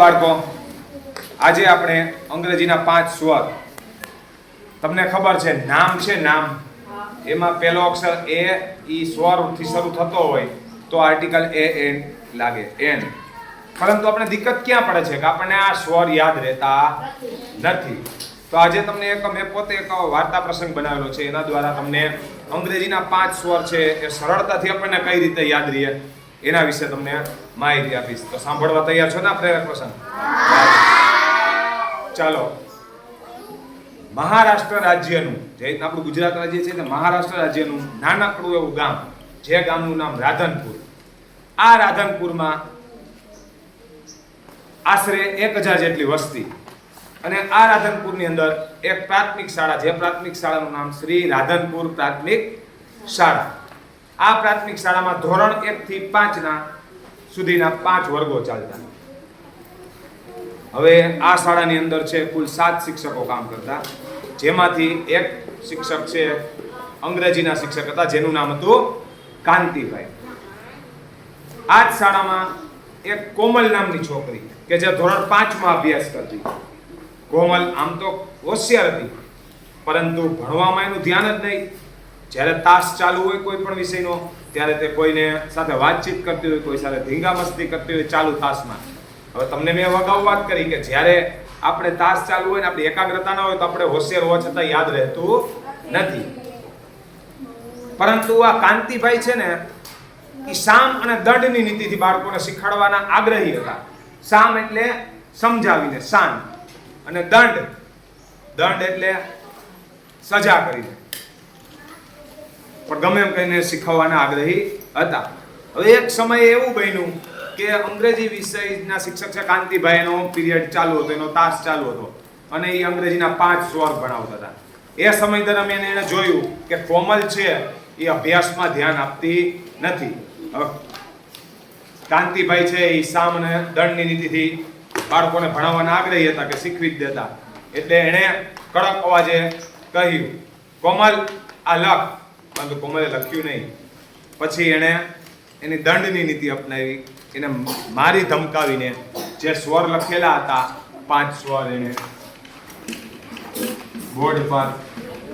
બાળકો, આજે આપણે અંગ્રેજીના પાંચ સ્વર. તમને ખબર છે, નામ છે નામ. એમાં પહેલો અક્ષર એ, ઈ સ્વરથી શરૂ થતો હોય તો આર્ટિકલ એ એન લાગે, એન. પરંતુ આપણે દિક્કત ક્યાં પડે છે કે આપણને આ સ્વર યાદ રહેતા નથી? તો આજે તમને એક મેં પોતે એક વાર્તા પ્રસંગ બનાવેલો છે, એના દ્વારા તમને અંગ્રેજીના પાંચ સ્વર છે, એ સરળતાથી આપણને કઈ રીતે યાદ રહીએ, એના વિશે તમને માહિતી આપીશ. તો સાંભળવા તૈયાર છો ને પ્રેરક પ્રસંગ ચાલો. મહારાષ્ટ્ર રાજ્યનું, જે આપણું ગુજરાત રાજ્ય છે ને, મહારાષ્ટ્ર રાજ્યનું નાનકડું એવું ગામ, જે ગામનું નામ રાધનપુર. આ રાધનપુરમાં આશરે એક હજાર જેટલી વસ્તી. અને આ રાધનપુરની અંદર એક પ્રાથમિક શાળા, જે પ્રાથમિક શાળાનું નામ શ્રી રાધનપુર પ્રાથમિક શાળા. આ પ્રાથમિક શાળામાં ધોરણ એક થી પાંચના સુધીના પાંચ વર્ગો ચાલતા. હવે આ શાળાની અંદર છે કુલ સાત શિક્ષકો કામ કરતા. જેમાંથી એક શિક્ષક છે અંગ્રેજીના શિક્ષક હતા, જેનું નામ હતું કાંતિભાઈ. આ જ શાળામાં એક કોમલ નામની છોકરી કે જે ધોરણ પાંચમાં અભ્યાસ કરતી. કોમલ આમ તો હોશિયાર હતી, પરંતુ ભણવામાં એનું ધ્યાન જ નહીં. જ્યારે તાસ ચાલુ હોય કોઈ પણ વિષયનો ત્યારે તે કોઈને સાથે વાતચીત કરતી હોય, કોઈ સાથે ધીંગા મસ્તી કરતી હોય, ચાલુ તાસમાં. હવે તમને મેં અગાઉ વાત કરી કે જ્યારે આપણે તાસ ચાલુ હોય ને આપણી એકાગ્રતા ના હોય તો આપણે હોશિયાર હોવા છતાં યાદ રહેતું નથી. પરંતુ આ કાંતિભાઈ છે ને, એ સામ અને દંડની નીતિથી બાળકોને શીખવાડવાના આગ્રહી હતા. સામ એટલે સમજાવીને શાન અને દંડ દંડ એટલે સજા કરીને. પણ ગમે એમ કહીને શીખવવાના આગ્રહી હતા. હવે એક સમયે એવું બન્યું કે અંગ્રેજી વિષયના શિક્ષક છે કાંતિભાઈ એનો પીરિયડ ચાલુ હતો, એનો તાસ ચાલુ હતો અને એ અંગ્રેજીના પાંચ સ્વર ભણાવતા હતા. એ સમય દરમિયાન એણે જોયું કે કોમલ છે એ અભ્યાસમાં ધ્યાન આપતી નથી. કાંતિભાઈ છે એ સામ અને દંડની નીતિથી બાળકોને ભણાવવાના આગ્રહી હતા કે શીખવી જ દેતા. એટલે એણે કડક અવાજે કહ્યું, કોમલ, આ લખ. પરંતુ કોમલે લખ્યું નહીં. પછી એણે એની દંડની નીતિ અપનાવી. એને મારી ધમકાવીને જે સ્વર લખેલા હતા, પાંચ સ્વર એણે બોર્ડ પર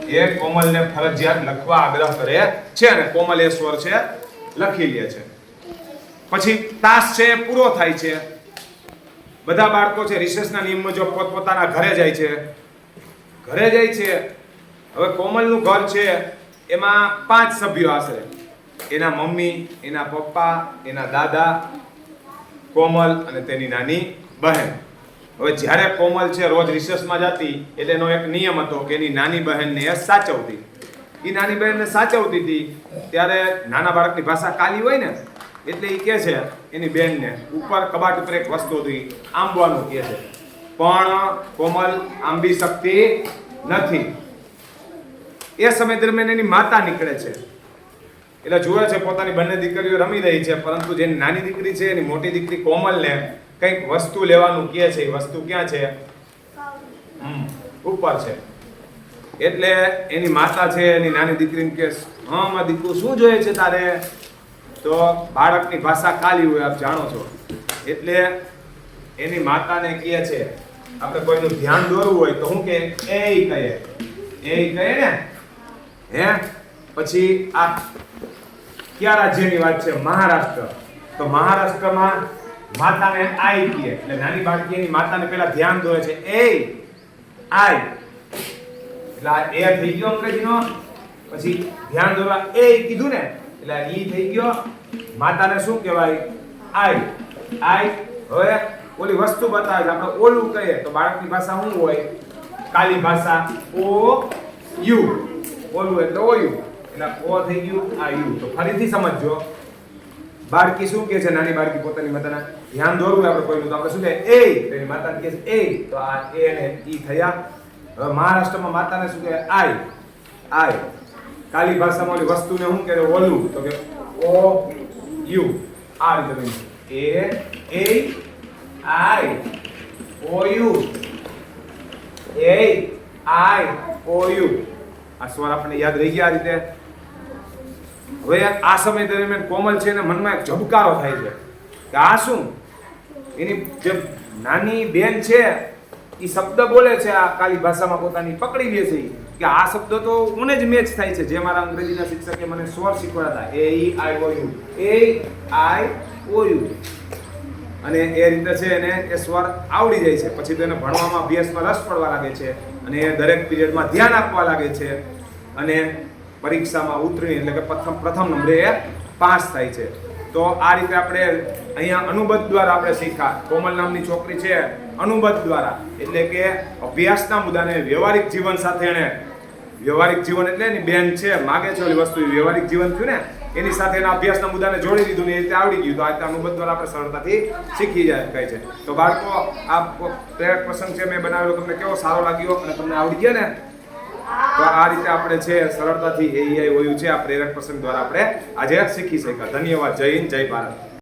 એ કોમલને ફરજિયાત લખવા આગ્રહ કરે છે અને કોમલ એ સ્વર છે લખી લે છે. પછી તાસ છે પૂરો થાય છે. બધા બાળકો છે રિસેસના નિયમ મુજબ પોતપોતાના ઘરે જાય છે. ઘરે જાય છે. હવે કોમલનું ઘર છે. એમાં પાંચ સભ્યો આશરે. એના મમ્મી, એના પપ્પા, એના દાદા, કોમલ અને તેની નાની બહેન. હવે જ્યારે કોમલ છે રોજ રિસર્ચમાં જતી, એટલે એનો એક નિયમ હતો કે એની નાની બહેનને એ સાચવતી. એ નાની બહેનને સાચવતી હતી, ત્યારે નાના બાળકની ભાષા કાલી હોય ને, એટલે એ કહે છે એની બહેનને ઉપર કબાટ ઉપર એક વસ્તુ હતી, આંબવાનું કહે છે. પણ કોમલ આંબી શકતી નથી. એ સમય દરમિયાન એની માતા નીકળે છે. એટલે જુએ છે પોતાની બંને દીકરીઓ રમી રહી છે, પરંતુ જેની નાની દીકરી છે, એની મોટી દીકરી કોમલને કંઈક વસ્તુ લેવાનું કહે છે, એ વસ્તુ ક્યાં છે? ઉપર છે. એટલે એની માતા છે, એની નાની દીકરીને કે હા માં દીકરું, શું જોઈએ છે તારે? તો બાળકની ભાષા કાલી હોય, આપ જાણો છો. એટલે એની માતાને કહે છે, આપણે કોઈનું ધ્યાન દોરવું હોય તો હું કે એ કહે એ કહે ને? હે? પછી આ કયા રાજ્યની વાત છે? મહારાષ્ટ્ર. તો મહારાષ્ટ્રમાં માતાને આઈ કહે એટલે નાની બાળકીની માતાને પહેલા ધ્યાન દોરે છે. એ આઈ. એટલે આ એ થઈ ગયો અંગ્રેજીનો. પછી ધ્યાન દોરવા એ કીધું ને. એટલે ઈ થઈ ગયો. માતાને શું કહેવાય? આઈ. આઈ. હવે ઓલી વસ્તુ બતાવે છે. આપણે ઓલું કહીએ તો બાળકની ભાષા શું હોય? કાલી ભાષા ઓ યુ. ઓલું એટલે ઓયું. એટલે ઓ થઈ ગયું, આ યુ. તો ફરીથી સમજજો. બાળકી શું કે છે? નાની બાળકી પોતાની માતાના ધ્યાન દોરવું આપણે કોઈનું. તો આપણે શું કહે? એ. તેની માતાને કહે છે, એ. તો આ એ અને ઈ થયા. હવે મહારાષ્ટ્રમાં માતાને શું કહે? આઈ આય. કાલી ભાષામાં ઓલી વસ્તુને શું કહે? ઓલું. તો કે ઓ યુ. આ રીતે બની એ એ આઈ ઓ you. A I O you. આ સ્વર આપણને યાદ રહી ગયા રીતે? હવે આ સમય દરમિયાન કોમલ છે ને મનમાં એક ઝબકારો થાય છે. કે આ શું? એની જે નાની બેન છે એ શબ્દ બોલે છે આ કાલી ભાષામાં પોતાની પકડી લે છે કે આ શબ્દ તો મને જ મેચ થાય છે. જે મારા અંગ્રેજીના શિક્ષકે મને સ્વર શીખવાડ્યા હતા એ આઈ ઓ you A I O you અને એ રીતે છે એને એ સ્વર આવડી જાય છે. પછી તેને ભણવામાં અભ્યાસમાં રસ પડવા લાગે છે અને એ દરેક પીરિયડમાં ધ્યાન આપવા લાગે છે. અને પરીક્ષામાં ઉતરી એટલે કે પ્રથમ પ્રથમ નંબરે એ પાસ થાય છે. તો આ રીતે આપણે અહીંયા અનુબદ્ધ દ્વારા આપણે શીખા કોમલ નામની છોકરી છે અનુબદ્ધ દ્વારા. એટલે કે અભ્યાસના મુદ્દાને વ્યવહારિક જીવન સાથે એણે વ્યવહારિક જીવન એટલે એની બેન છે, માગે છે ઓલી વસ્તુ વ્યવહારિક જીવન થયું ને, એની સાથે એના અભ્યાસના મુદ્દાને જોડી દીધું ને એ રીતે આવડી ગયું. તો આ અનુબદ્ધ દ્વારા આપણે સરળતાથી શીખી જાય કહે છે. તો બાળકો, આ પ્રસંગ છે, મેં બનાવેલો, તમને કેવો સારો લાગ્યો અને તમને આવડી ગયા ને? તો આ રીતે આપણે છે, સરળતાથી એઆઈ હોયું છે, આ પ્રેરક પ્રસંગ દ્વારા આપણે આજે શીખી શક્યા. ધન્યવાદ. જય હિન્દ, જય ભારત.